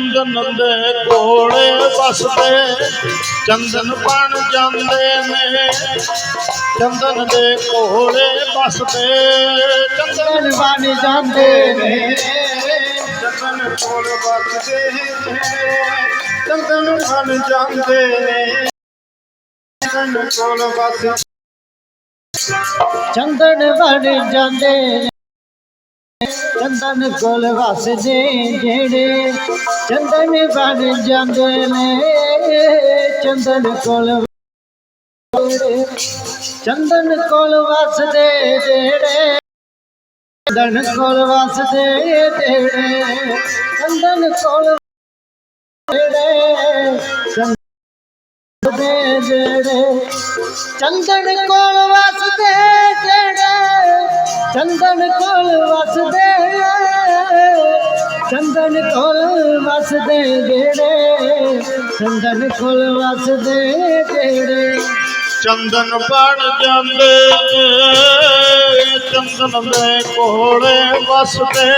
ਚੰਦਨ ਦੇ ਕੋਲੇ ਵਸਦੇ, ਚੰਦਨ ਬਣ ਜਾਂਦੇ ਨੇ। ਚੰਦਨ ਦੇ ਕੋਲੇ ਵਸਦੇ, ਚੰਦਨ ਬਣ ਜਾਂਦੇ ਨੇ। ਚੰਦਨ ਕੋਲ ਵਸਦੇ ਨੇ, ਚੰਦਨ ਬਣ ਜਾਂਦੇ ਨੇ। ਚੰਦਨ ਕੋਲ ਵਸਦੇ। ਚੰਦਨ ਬਣ ਜਾਂਦੇ ਨੇ। ਚੰਦਨ ਕੋਲ ਵਸਦੇ ਜਿਹੜੇ ਚੰਦਨ ਬਣ ਜਾਂਦੇ ਨੇ ਚੰਦਨ ਕੋਲ ਵਸਦੇ, ਚੰਦਨ ਕੋਲ ਵਸਦੇ ਜਿਹੜੇ ਚੰਦਨ ਕੋਲ ਵਸਦੇ ਜਿਹੜੇ ਚੰਦਨ ਕੋਲ ਜਿਹੜੇ ਚੰਦਨ ਦੇ ਜਿਹੜੇ ਚੰਦਨ ਕੋਲ ਵਸਦੇ ਜਿਹੜੇ ਚੰਦਨ ਕੋਲ ਵਸਦੇ ਵਸਦੇ ਜਿਹੜੇ, ਚੰਦਨ ਕੋਲ ਵਸਦੇ ਜਿਹੜੇ। ਚੰਦਨ ਬਣ ਜਾਂਦੇ, ਚੰਦਨ ਦੇ ਕੋਲੇ ਵਸਦੇ।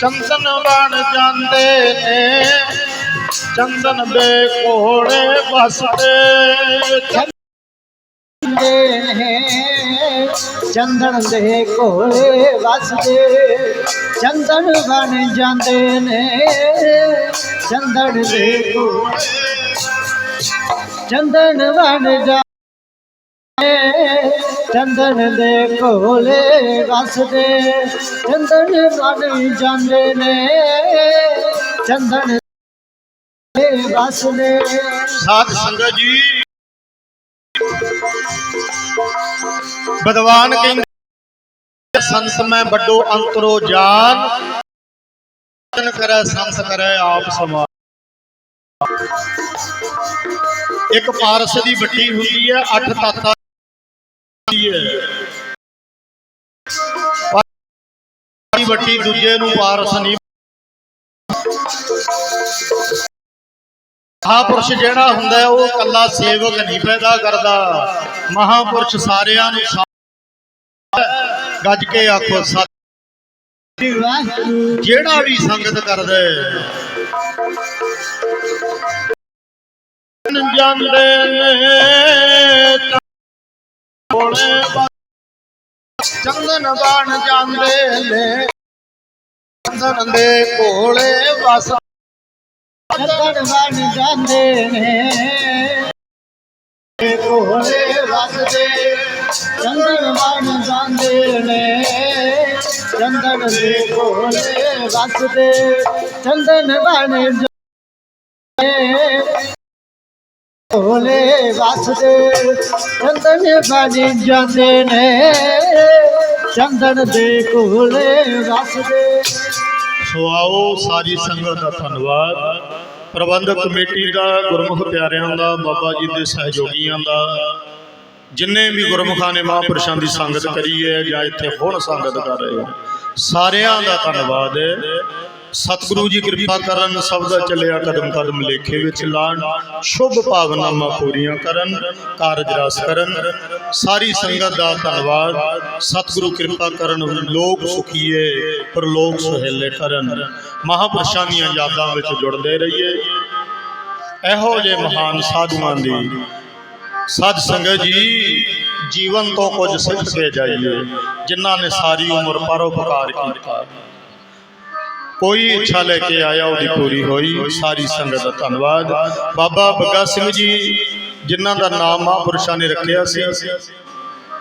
ਚੰਦਨ ਬਣ ਜਾਂਦੇ ਨੇ ਚੰਦਨ ਦੇ ਕੋਲੇ ਵਸਦੇ। ਦੇ ਨੇ। ਚੰਦਨ ਦੇ ਕੋਲੇ ਵਸਦੇ। ਚੰਦਨ ਬਣ ਜਾਂਦੇ ਨੇ। ਚੰਦਨ ਦੇ ਕੋਲੇ ਚੰਦਨ ਬਣ ਜਾ ਚੰਦਨ ਦੇ ਕੋਲੇ ਵਸਦੇ। ਚੰਦਨ ਬਣ ਜਾਂਦੇ ਨੇ। ਚੰਦਨ ਦੇ ਵਸਦੇ। ਸਾਧ ਸੰਗਤ ਜੀ। ਵਿਦਵਾਨ ਕਹਿੰਦੇ, ਸੰਤ ਮੈਂ ਵੱਡੋ ਅੰਤਰੋ ਜਾਨ, ਜਨ ਕਰੈ ਸੰਤ ਕਰੈ ਆਪ ਸਮਾਨ। ਇੱਕ ਪਾਰਸ ਦੀ ਵੱਟੀ ਹੁੰਦੀ ਹੈ, ਅੱਠ ਤਾਤਾ ਹੁੰਦੀ ਹੈ। ਦੀ ਵੱਟੀ ਦੂਜੇ ਨੂੰ ਪਾਰਸ ਨਹੀਂ। ਮਹਾਪੁਰਸ਼ ਜਿਹੜਾ ਹੁੰਦਾ ਹੈ, ਉਹ ਇਕੱਲਾ ਸੇਵਕ ਨਹੀਂ ਪੈਦਾ ਕਰਦਾ। ਮਹਾਪੁਰਸ਼ ਸਾਰਿਆਂ ਨੂੰ ਗੱਜ ਕੇ ਆਖੋ ਸਤਿ ਜਿਹੜਾ ਵੀ ਸੰਗਤ ਕਰਦਾ ਜਾਂਦੇ ਨੇ ਕੋਲੇ ਚੰਦਨ ਬਣ ਜਾਂਦੇ ਨੇ। ਚੰਦਨ ਦੇ ਕੋਲੇ ਵਸ ਚੰਦਨ ਬਣ ਜਾਂਦੇ ਨੇ। ਕੋਲੇ ਵਸਦੇ ਚੰਦਨ ਬਣ ਜਾਂਦੇ ਨੇ। ਚੰਦਨ ਦੇ ਕੋਲੇ ਵਸਦੇ ਚੰਦਨ ਬਣ ਜਾਂਦੇ ਕੋਲੇ ਵਸਦੇ ਚੰਦਨ ਬਣ ਜਾਂਦੇ ਨੇ। ਚੰਦਨ ਦੇ ਕੋਲੇ ਵਸਦੇ ਸੋ ਆਓ ਸਾਰੀ ਸੰਗਤ ਦਾ ਧੰਨਵਾਦ। ਪ੍ਰਬੰਧਕ ਕਮੇਟੀ ਦਾ, ਗੁਰਮੁਖ ਪਿਆਰਿਆਂ ਦਾ, ਬਾਬਾ ਜੀ ਦੇ ਸਹਿਯੋਗੀਆਂ ਦਾ। ਜਿੰਨੇ ਵੀ ਗੁਰਮੁਖਾਂ ਨੇ ਮਹਾਂਪੁਰਸ਼ਾਂ ਦੀ ਸੰਗਤ ਕਰੀ ਹੈ ਜਾਂ ਇੱਥੇ ਹੁਣ ਸੰਗਤ ਕਰ ਰਹੇ ਹੋ, ਸਾਰਿਆਂ ਦਾ ਧੰਨਵਾਦ ਸਤਿਗੁਰੂ ਜੀ ਕਿਰਪਾ ਕਰਨ ਸਭ ਦਾ ਚੱਲਿਆ ਕਦਮ ਕਦਮ ਲੇਖੇ ਵਿੱਚ ਲਾਣ ਸ਼ੁਭ ਭਾਵਨਾਵਾਂ ਪੂਰੀਆਂ ਕਰਨ ਕਾਰਜ ਰਸ ਕਰਨ। ਸਾਰੀ ਸੰਗਤ ਦਾ ਧੰਨਵਾਦ। ਸਤਿਗੁਰੂ ਕਿਰਪਾ ਕਰਨ ਲੋਕ ਸੁਖੀਏ ਪਰਲੋਕ ਸੁਹੇਲੇ ਕਰਨ। ਮਹਾਪੁਰਸ਼ਾਂ ਦੀਆਂ ਯਾਦਾਂ ਵਿੱਚ ਜੁੜਦੇ ਰਹੀਏ। ਇਹੋ ਜਿਹੇ ਮਹਾਨ ਸਾਧੂਆਂ ਦੀ ਸਾਧ ਸੰਗਤ ਜੀ ਜੀਵਨ ਤੋਂ ਕੁਝ ਸਿੱਖ ਕੇ ਜਾਈਏ ਜਿਨ੍ਹਾਂ ਨੇ ਸਾਰੀ ਉਮਰ ਪਰਉਪਕਾਰ ਕੀਤਾ। ਕੋਈ ਇੱਛਾ ਲੈ ਕੇ ਆਇਆ ਉਹਦੀ ਪੂਰੀ ਹੋਈ। ਸਾਰੀ ਸੰਗਤ ਦਾ ਧੰਨਵਾਦ। ਬਾਬਾ ਬੱਗਾ ਸਿੰਘ ਜੀ, ਜਿਨ੍ਹਾਂ ਦਾ ਨਾਮ ਮਹਾਂਪੁਰਸ਼ਾਂ ਨੇ ਰੱਖਿਆ ਸੀ,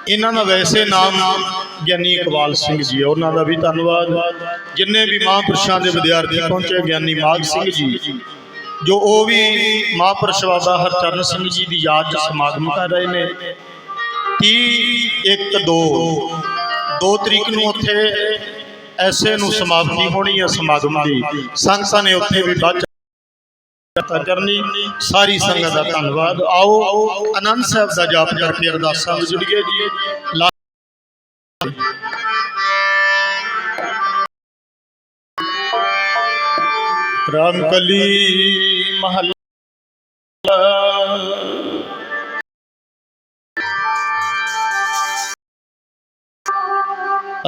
ਇਹਨਾਂ ਦਾ ਵੈਸੇ ਨਾਮ ਗਿਆਨੀ ਇਕਬਾਲ ਸਿੰਘ ਜੀ ਉਹਨਾਂ ਦਾ ਵੀ ਧੰਨਵਾਦ। ਜਿੰਨੇ ਵੀ ਮਹਾਂਪੁਰਸ਼ਾਂ ਦੇ ਵਿਦਿਆਰਥੀ ਪਹੁੰਚੇ, ਗਿਆਨੀ ਮਾਗ ਸਿੰਘ ਜੀ, ਜੋ ਉਹ ਵੀ ਮਹਾਂਪੁਰਸ਼ ਬਾਬਾ ਹਰਚਰਨ ਸਿੰਘ ਜੀ ਦੀ ਯਾਦ 'ਚ ਸਮਾਗਮ ਕਰ ਰਹੇ ਨੇ। 30 1 2 2 ਤਰੀਕ ਨੂੰ ਉੱਥੇ ਐਸੇ ਨੂੰ ਸਮਾਪਤੀ ਹੋਣੀ ਹੈ, ਸਮਾਗਮ ਦੀ। ਸੰਗਤਾਂ ਨੇ ਉੱਥੇ ਵੀ ਵੱਧ ਕਰਨੀ। ਸਾਰੀ ਸੰਗਤ ਦਾ ਧੰਨਵਾਦ। ਆਓ ਆਨੰਦ ਸਾਹਿਬ ਦਾ ਜਾਪ ਕਰਕੇ ਅਰਦਾਸਾਂ ਵਿੱਚ ਜੁੜੀਏ ਜੀ। ਰਾਮ ਕਲੀ ਮਹੱਲਾ।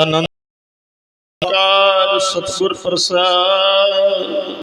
ਅਨੰਦ ਕਾਰ ਸਤਿਗੁਰ ਪ੍ਰਸਾਦ।